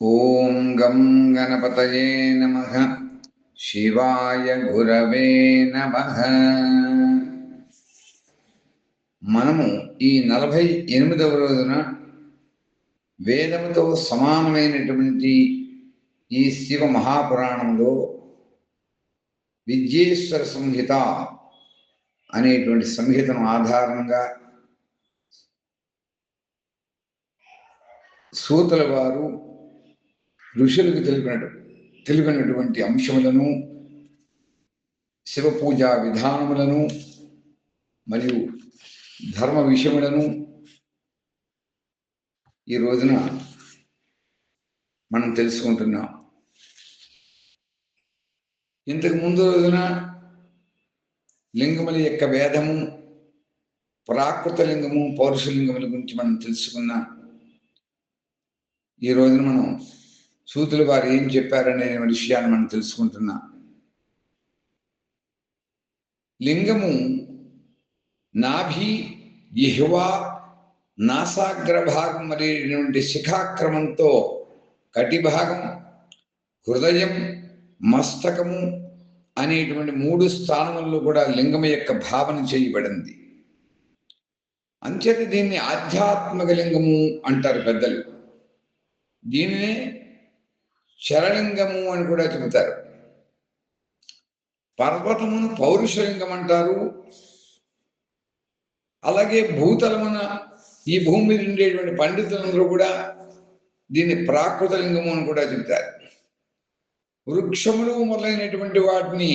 ఓం గం గణపతయే నమ. శివాయ గురవే నమ. మనము ఈ నలభై ఎనిమిదవ రోజున వేదముతో సమానమైనటువంటి ఈ శివ మహాపురాణంలో విద్యేశ్వర సంహిత అనేటువంటి సంహితను ఆధారంగా సూతల వారు ఋషులకు తెలిపినటు తెలిపినటువంటి అంశములను శివ పూజా విధానములను మరియు ధర్మ విషయములను ఈ రోజున మనం తెలుసుకుంటున్నాం. ఇంతకు ముందు రోజున లింగముల యొక్క వేదము ప్రాకృత లింగము పౌరుష లింగముల గురించి మనం తెలుసుకున్నాం. ఈ రోజున మనం సూతుల వారు ఏం చెప్పారనే విషయాన్ని మనం తెలుసుకుంటున్నాం. లింగము నాభి ఇహ్వా నాసాగ్ర భాగం అనేటువంటి శిఖాక్రమంతో కటిభాగం హృదయం మస్తకము అనేటువంటి మూడు స్థానముల్లో కూడా లింగం యొక్క భావన చేయబడింది. అంచేత దీన్ని ఆధ్యాత్మిక లింగము అంటారు పెద్దలు. దీనినే శరలింగము అని కూడా చెబుతారు. పర్వతమును పౌరుషలింగం అంటారు అలాగే భూతలమున ఈ భూమి మీద ఉండేటువంటి పండితులందరూ కూడా దీన్ని ప్రాకృత లింగము అని కూడా చెబుతారు. వృక్షములు మొదలైనటువంటి వాటిని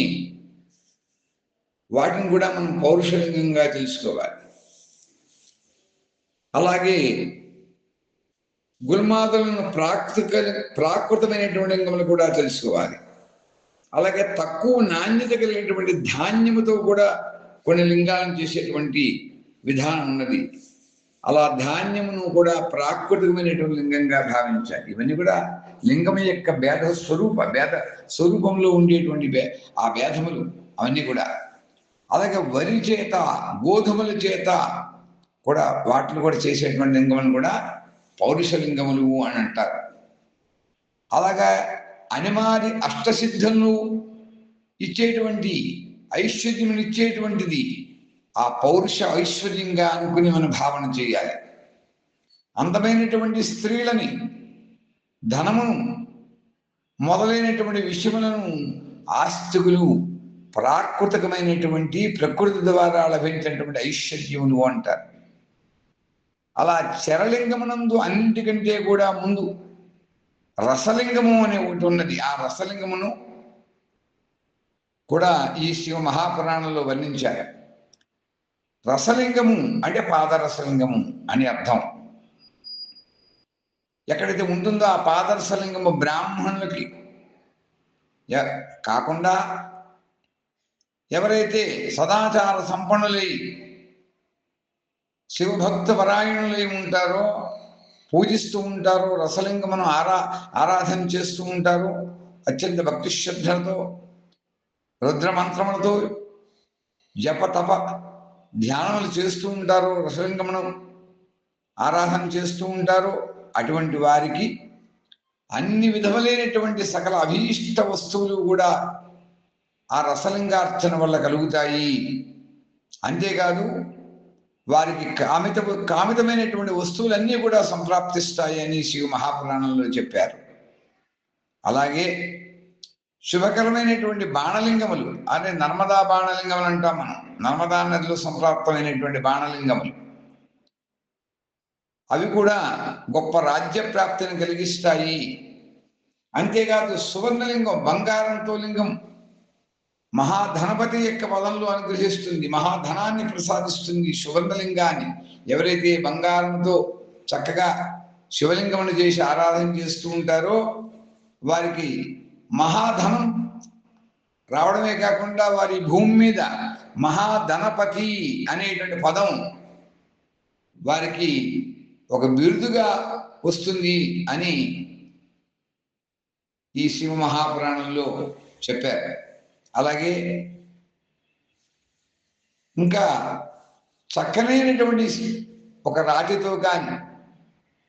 వాటిని కూడా మనం పౌరుషలింగంగా తెలుసుకోవాలి. అలాగే గుల్మాతలను ప్రాకృతిక ప్రాకృతమైనటువంటి లింగములు కూడా తెలుసుకోవాలి. అలాగే తక్కువ నాణ్యత కలిగినటువంటి ధాన్యముతో కూడా కొన్ని లింగాలను చేసేటువంటి విధానం ఉన్నది. అలా ధాన్యమును కూడా ప్రాకృతికమైనటువంటి లింగంగా భావించాలి. ఇవన్నీ కూడా లింగం యొక్క భేద స్వరూప భేద స్వరూపంలో ఉండేటువంటి ఆ భేదములు అవన్నీ కూడా. అలాగే వరి చేత గోధుమల చేత కూడా వాటిని కూడా చేసేటువంటి లింగమని కూడా పౌరుషలింగములు అని అంటారు. అలాగా అనిమాది అష్టసిద్ధులను ఇచ్చేటువంటి ఐశ్వర్యమును ఇచ్చేటువంటిది ఆ పౌరుష ఐశ్వర్యంగా అనుకుని మనం భావన చేయాలి. అందమైనటువంటి స్త్రీలని ధనమును మొదలైనటువంటి విషయములను ఆస్తికులు ప్రాకృతికమైనటువంటి ప్రకృతి ద్వారా లభించినటువంటి ఐశ్వర్యములు అంటారు. అలా చరలింగమునందు అన్నింటికంటే కూడా ముందు రసలింగము అనే ఒకటి ఉన్నది. ఆ రసలింగమును కూడా ఈ శివ మహాపురాణంలో వర్ణించారు. రసలింగము అంటే పాదరసలింగము అని అర్థం. ఎక్కడైతే ఉంటుందో ఆ పాదరసలింగము బ్రాహ్మణులకి కాకుండా ఎవరైతే సదాచార సంపన్నులై శివభక్త పరాయణులు ఉంటారో పూజిస్తూ ఉంటారో రసలింగమును ఆరా ఆరాధన చేస్తూ ఉంటారో అత్యంత భక్తి శ్రద్ధలతో రుద్రమంత్రములతో జప తప ధ్యానములు చేస్తూ ఉంటారు రసలింగమును ఆరాధన చేస్తూ ఉంటారు అటువంటి వారికి అన్ని విధములైనటువంటి సకల అభీష్ట వస్తువులు కూడా ఆ రసలింగార్చన వల్ల కలుగుతాయి. అంతేకాదు వారికి కామిత కామితమైనటువంటి వస్తువులన్నీ కూడా సంప్రాప్తిస్తాయి అని శివ మహాపురాణంలో చెప్పారు. అలాగే శుభకరమైనటువంటి బాణలింగములు అదే నర్మదా బాణలింగములు అంటాం మనం. నర్మదా నదిలో సంప్రాప్తమైనటువంటి బాణలింగములు. అవి కూడా గొప్ప రాజ్య ప్రాప్తిని కలిగిస్తాయి. అంతేకాదు సువర్ణలింగం బంగారంతో లింగం మహాధనపతి యొక్క పదంలో అనుగ్రహిస్తుంది మహాధనాన్ని ప్రసాదిస్తుంది సువర్ణలింగాన్ని ఎవరైతే బంగారంతో చక్కగా శివలింగమును చేసి ఆరాధన చేస్తూ ఉంటారో వారికి మహాధనం రావడమే కాకుండా వారి భూమి మీద మహాధనపతి అనేటువంటి పదం వారికి ఒక బిరుదుగా వస్తుంది అని ఈ శివ మహాపురాణంలో చెప్పారు. అలాగే ఇంకా చక్కనైనటువంటి ఒక రాతితో కానీ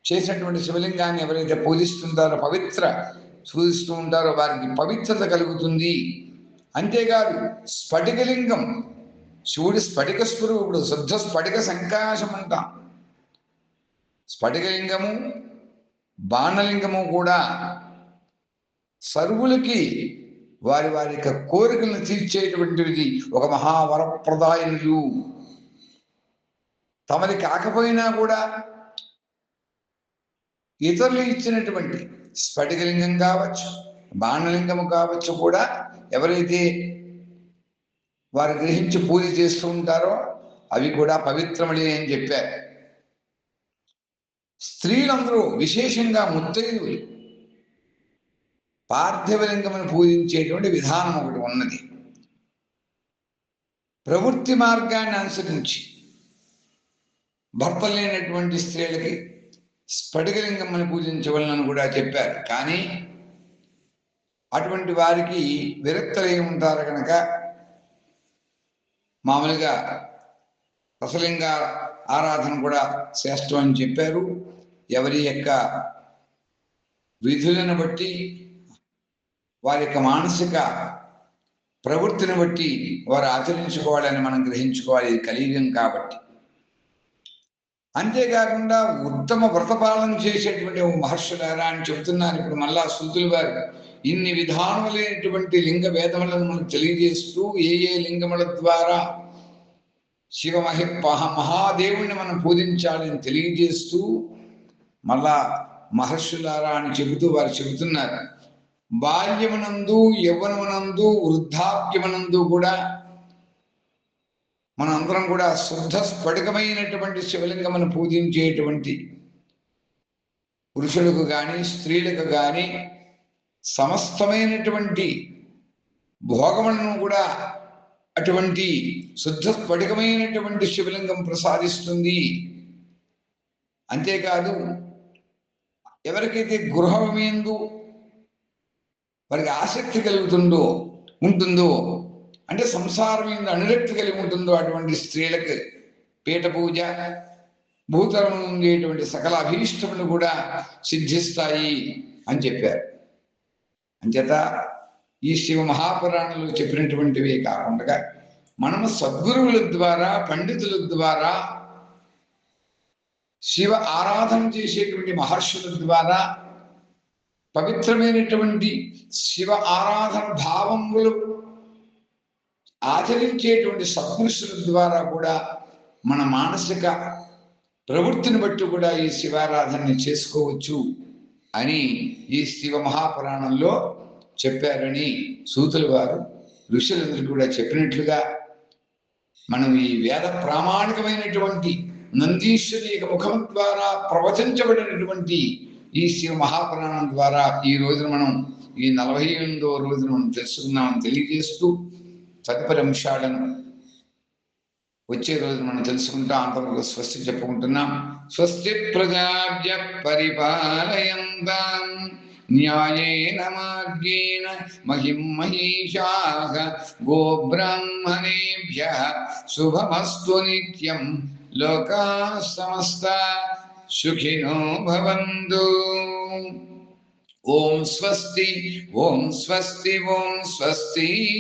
చేసినటువంటి శివలింగాన్ని ఎవరైతే పూజిస్తుంటారో పవిత్ర పూజిస్తూ ఉంటారో వారికి పవిత్రత కలుగుతుంది. అంతేకాదు స్ఫటికలింగం శివుడి స్ఫటిక స్వరూపుడు శుద్ధ స్ఫటిక సంకాశం అంటాం. స్ఫటికలింగము బాణలింగము కూడా సర్వులకి వారి వారి యొక్క కోరికలను తీర్చేటువంటిది ఒక మహావరప్రదాయనులు తమది కాకపోయినా కూడా ఇతరులు ఇచ్చినటువంటి స్ఫటికలింగం కావచ్చు బాణలింగము కావచ్చు కూడా ఎవరైతే వారు గ్రహించి పూజ చేస్తూ ఉంటారో అవి కూడా పవిత్రమడి అని చెప్పారు. స్త్రీలందరూ విశేషంగా ముత్తైదువులు. పార్థివలింగమును పూజించేటువంటి విధానం ఒకటి ఉన్నది. ప్రవృత్తి మార్గాన్ని అనుసరించి భర్త లేనటువంటి స్త్రీలకి స్ఫటికలింగమ్మని పూజించవలనని కూడా చెప్పారు. కానీ అటువంటి వారికి విరక్తులై ఉంటారు కనుక మామూలుగా రసలింగ ఆరాధన కూడా శ్రేష్టం అని చెప్పారు. ఎవరి యొక్క విధులను బట్టి వారి యొక్క మానసిక ప్రవృత్తిని బట్టి వారు ఆచరించుకోవాలని మనం గ్రహించుకోవాలి. ఇది కలియుగం కాబట్టి. అంతేకాకుండా ఉత్తమ వ్రతపాలన చేసేటువంటి మహర్షులారా అని చెబుతున్నారు ఇప్పుడు మళ్ళా శృతులు వారు ఇన్ని విధానములైనటువంటి లింగ భేదములను మనకు తెలియజేస్తూ ఏ ఏ లింగముల ద్వారా శివ మహాదేవుణ్ణి మనం పూజించాలని తెలియజేస్తూ మళ్ళా మహర్షులారా అని చెబుతూ వారు చెబుతున్నారు. బాల్యమునందు యవ్వనమునందు వృద్ధాప్యమునందు కూడా మనందరం కూడా శుద్ధ స్ఫటికమైనటువంటి శివలింగమును పూజించేటువంటి పురుషులకు కానీ స్త్రీలకు కానీ సమస్తమైనటువంటి భోగములను కూడా అటువంటి శుద్ధ స్ఫటికమైనటువంటి శివలింగం ప్రసాదిస్తుంది. అంతేకాదు ఎవరికైతే గృహమేందు వారికి ఆసక్తి కలుగుతుందో ఉంటుందో? అంటే సంసారం మీద అనురక్తి కలిగి ఉంటుందో అటువంటి స్త్రీలకు పీఠ పూజ భూతలం ఉండేటువంటి సకల అభీష్టములు కూడా సిద్ధిస్తాయి అని చెప్పారు. అంచేత ఈ శివ మహాపురాణంలో చెప్పినటువంటివే కాకుండా మనము సద్గురువుల ద్వారా పండితుల ద్వారా శివ ఆరాధన చేసేటువంటి మహర్షుల ద్వారా పవిత్రమైనటువంటి శివ ఆరాధన భావములు ఆచరించేటువంటి సత్పురుషుల ద్వారా కూడా మన మానసిక ప్రవృత్తిని బట్టి కూడా ఈ శివారాధనని చేసుకోవచ్చు అని ఈ శివ మహాపురాణంలో చెప్పారని సూతుల వారు ఋషులందరూ కూడా చెప్పినట్లుగా మనం ఈ వేద ప్రామాణికమైనటువంటి నందీశ్వరి ముఖం ద్వారా ప్రవచించబడినటువంటి ఈ శివ మహాపురాణం ద్వారా ఈ రోజున మనం ఈ నలభై ఎనిమిదో రోజున మనం తెలుసుకున్నామని తెలియజేస్తూ తదుపరి అంశాలను వచ్చే రోజు మనం తెలుసుకుంటాం అంతవరకు స్వస్తి చెప్పుకుంటున్నాం. స్వస్తి ప్రజాభ్య పరిపాలయంతాం. న్యాయేన మార్గేణ మహిం మహిషాః గోబ్రాహ్మణేభ్య. శుభమస్తు నిత్యం. లోకా సమస్త సుఖినో భవంతు. ఓం స్వస్తి ఓం స్వస్తి ఓం స్వస్తి.